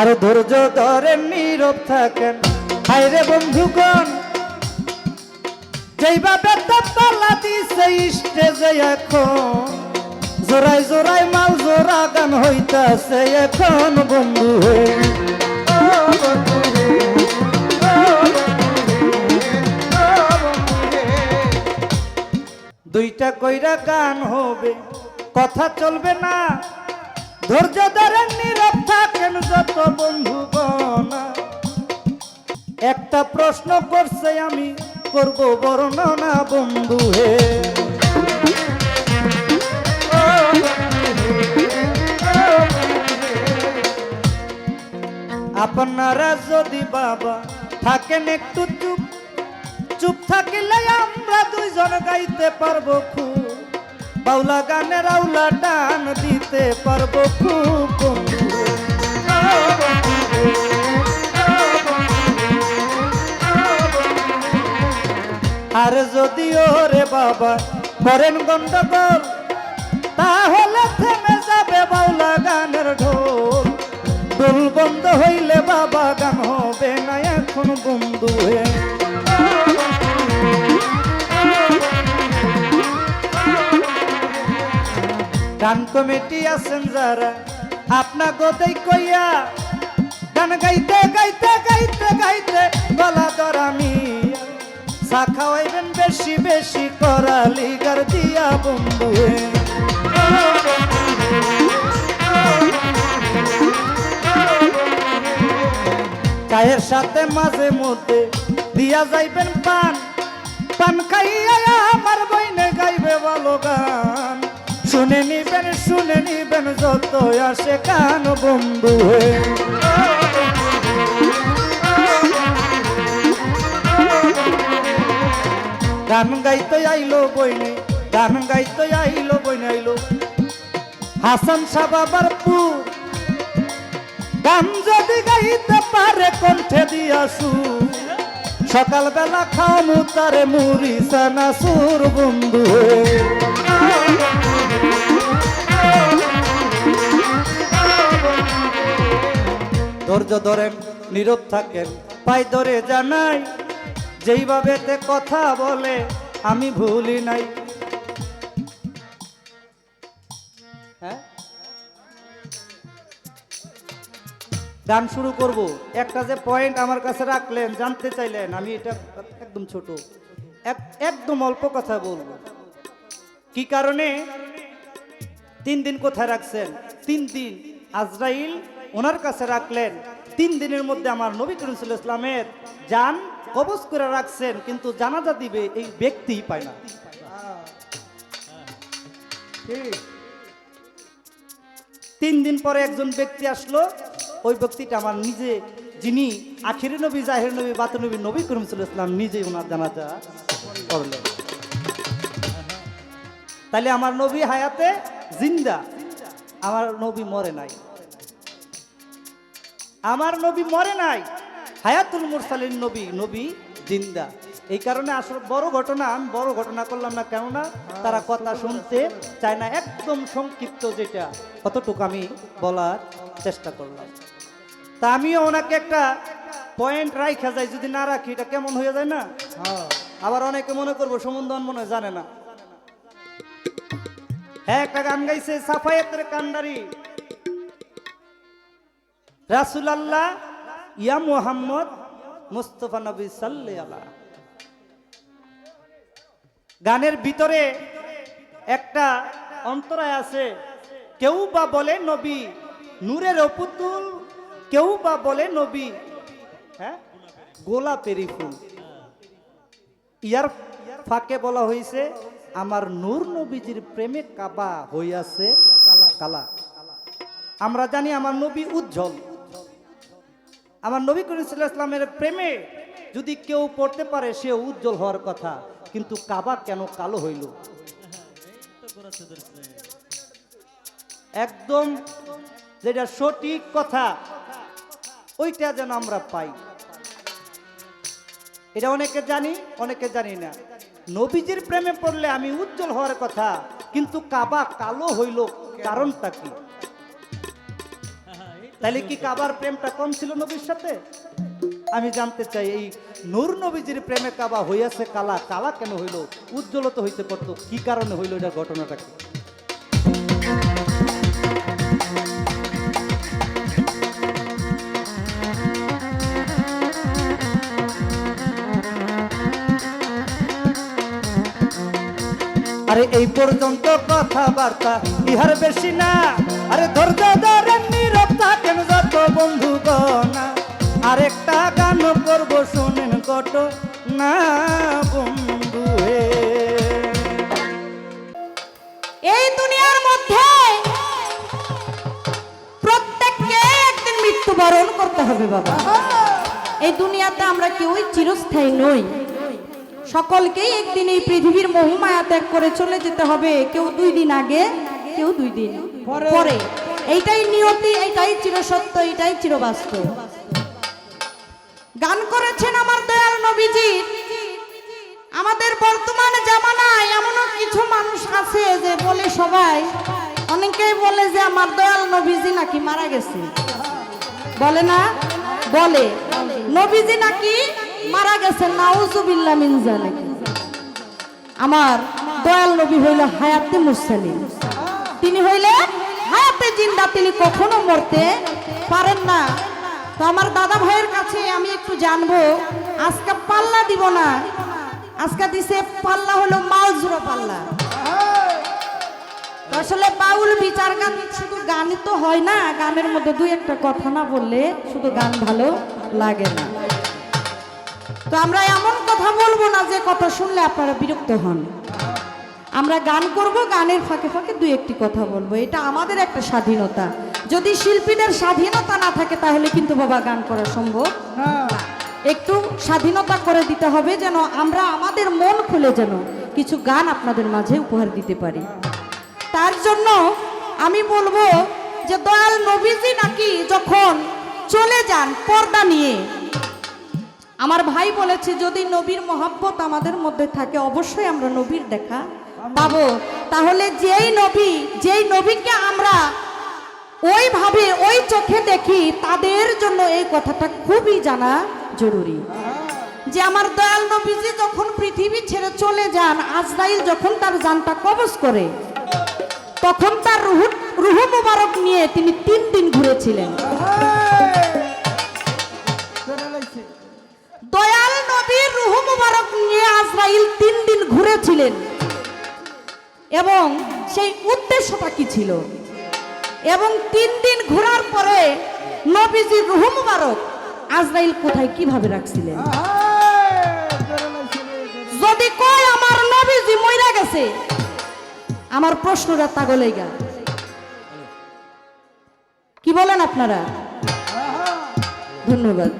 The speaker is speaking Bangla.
আর ধৈর্য ধরেন নীরব থাকেন হাইরে বন্ধুগণ যেইভাবে তালা দিছে স্টেজে এখন জোড়াই জোড়াই মাল জোড়া গান হইতাছে এখন, বন্ধু। দুইটা কইরা গান হবে, কথা চলবে না ধৈর্য ধরেন নীরব থাকেন যত বন্ধুগণ। একটা প্রশ্ন করছে আমি, করব বর্ণনা বন্ধু হে। আপনারা যদি বাবা থাকেন একটু চুপ চুপ থাকিলে আমরা দুইজন গাইতে পারব খুব। বাউলা গানের আউলা টান দিতে পারব খুব। আর যদি ওরে বাবা করেন গন্ডগোল, তাহলে থেমে যাবে বাউলা গানের ঢোল ঢোল বন্ধ হইলে বাবা গান হবে না, এখন বন্ধু হে গান কমিটি আছেন যারা, আপনা গোদাই কইয়া গান গাইতে গাইতে গাইতে গাইতে গলা দরামি চা খাওয়াইবেন বেশি বেশি করালি গার দিয়া বন্ধু। চায়ের সাথে মাঝে মধ্যে দিয়া যাইবেন পান। পান খাইয়া আমার বইনে গাইবে ভালো গান। শুনে নিবেন শুনে নিবেন যত আসে কান বন্ধু হে গান গাইতে আইলো বইনে, গান গাইতে আইলো বইনে, আইলো। হাসান সাহ বাবার পু গান যদি গাইতে পারে কণ্ঠে দিয়াসু সকালবেলা খাওয়ামু তারে মুড়ি, সানা সুর বন্ধু ধৈর্য ধরেন, নীরব থাকেন। পাই ধরে জানাই, যেইভাবে তে কথা বলে, আমি ভুলি নাই। হ্যাঁ? গান শুরু করব। একটা যে পয়েন্ট আমার কাছে রাখলেন, জানতে চাইলেন, আমি এটা একদম ছোট। এক- একদম অল্প কথা বলব। কি কারণে? তিন দিন কোথায় রাখছেন? তিন দিন আজরাইল ওনার কাছে রাখলেন, তিন দিনের মধ্যে আমার নবী করিম ইসলামের যান কবজ করে রাখছেন, কিন্তু জানাজা দিবে এই ব্যক্তিই পায় না। তিন দিন পরে একজন ব্যক্তি আসলো, ওই ব্যক্তিটা আমার নিজে, যিনি আখিরি নবী, জাহির নবী, বাত নবী নবী করিম ইসলাম নিজেই ওনার জানাজা করলেন। তাহলে আমার নবী হায়াতে জিন্দা, আমার নবী মরে নাই। আমার নবী মরে নাই। হায়াতুল মুরসালিন নবী নবী জিন্দা। এই কারণে আসলে বড় ঘটনা, আমি বড় ঘটনা করলাম না কেননা তারা কথা শুনতে চায় না। একদম সংক্ষিপ্ত যেটা কতটুকু আমি বলার চেষ্টা করলাম। তা আমিও ওনাকে একটা পয়েন্ট রাইখা যায়, যদি না রাখি, এটা কেমন হয়ে যায় না? আবার অনেকে মনে করব সমুন্দন মনে জানে না। হ্যাঁ একটা গান গাইছে, সাফায়েতের কান্ডারি। রাসুল আল্লাহ ইয়া মোহাম্মদ মুস্তফা নবী সাল্লে গানের ভিতরে একটা অন্তরায় আছে, কেউ বা বলে নবী, নূরের অপুতুল, কেউ বা বলে নবী হ্যাঁ? গোলাপেরি ফুল। ইয়ার ফাঁকে বলা হয়েছে, আমার নূর নবীজির প্রেমে কাবা হইয়াছে কালা কালা। আমরা জানি আমার নবী উজ্জ্বল। আমার নবী করিম আলাইহি ইসলামের প্রেমে যদি কেউ পড়তে পারে, সে উজ্জ্বল হওয়ার কথা। কিন্তু কাবা কেন কালো হইল? একদম যেটা সঠিক কথা, ওইটা যেন আমরা পাই। এটা অনেকে জানি অনেকে জানি না। নবীজির প্রেমে পড়লে আমি উজ্জ্বল হওয়ার কথা, কিন্তু কাবা কালো হইল কারণটা কি? তাহলে কি কাবার প্রেমটা কম ছিল নবীর সাথে? আমি জানতে চাই, এই নূর নবীজির প্রেমে কাবা হইয়াছে কালা কালা কেন হইল? উজ্জ্বল তো হইতে পারতো কি কারণে হইল এটা ঘটনাটা কি? আরে এই পর্যন্ত কথাবার্তা ইহার বেশি না। আরে ধৈর্য ধরেন নীরব থাকেন যত বন্ধু গনা আরেকটা গান করব, শুনেন কত না বন্ধু এই দুনিয়ার মধ্যে প্রত্যেককে একদিন মৃত্যুবরণ করতে হবে, বাবা। এই দুনিয়াতে আমরা কেউই চিরস্থায়ী নই। সকলকেই একদিন এই পৃথিবীর মহুমায়া ত্যাগ করে চলে যেতে হবে, কেউ দুই দিন আগে, কেউ দুই দিন পরে। এইটাই নিয়তি, এইটাই চিরসত্য, এইটাই চিরবাস্তব। গান করেছেন আমার দয়াল নবীজি। আমাদের বর্তমান জামানায় এমনও কিছু মানুষ আছে যে বলে সবাই, অনেকেই বলে যে আমার দয়াল নবীজি নাকি মারা গেছে। বলে না? বলে। নবীজি নাকি মারা গেছে, নাউজুবিল্লাহ মিন জালিক আমার দয়াল নবী হইল হায়াতে মুরসালিন। তিনি হইলে হায়াতে জিন্দা তিনি কখনো মরতে পারেন না। তো আমার দাদা ভাইয়ের কাছে আমি একটু জানব, আজকে পাল্লা দিব না। আজকে দিছে পাল্লা হলো মালজুরো পাল্লা। আসলে বাউল বিচার গান শুধু গানই তো হয় না, গানের মধ্যে দুই একটা কথা না বললে শুধু গান ভালো লাগে না। তো আমরা এমন কথা বলব না যে কথা শুনলে আপনারা বিরক্ত হন। আমরা গান করব গানের ফাঁকে ফাঁকে দুই একটি কথা বলব। এটা আমাদের একটা স্বাধীনতা। যদি শিল্পীদের স্বাধীনতা না থাকে তাহলে কিন্তু বাবা গান করা সম্ভব একটু স্বাধীনতা করে দিতে হবে যেন আমরা আমাদের মন খুলে যেন কিছু গান আপনাদের মাঝে উপহার দিতে পারি। তার জন্য আমি বলব যে দয়াল নবীজি নাকি যখন চলে যান পর্দা নিয়ে আমার ভাই বলেছে যদি নবীর মহাব্বত আমাদের মধ্যে থাকে অবশ্যই আমরা নবীর দেখা পাবো তাহলে যেই নবী, যেই নবীকে আমরা ওইভাবে ওই চোখে দেখি, তাদের জন্য এই কথাটা খুবই জানা জরুরি। যে আমার দয়াল নবীজি যখন পৃথিবী ছেড়ে চলে যান, আজরাইল যখন তার জানটা কবজ করে, তখন তার রুহু রুহু মুবারক নিয়ে তিনি তিন দিন ঘুরেছিলেন। এবং সেই উদ্দেশ্যটা কি ছিল? এবং তিন দিন ঘোরার পরে নবীজির রুহু মুবারক আজরাইল কোথায় কীভাবে রাখছিলেন? যদি কয় আমার নবীজি মইরা গেছে, আমার প্রশ্নটা তাগলেই গা কি বলেন আপনারা? ধন্যবাদ।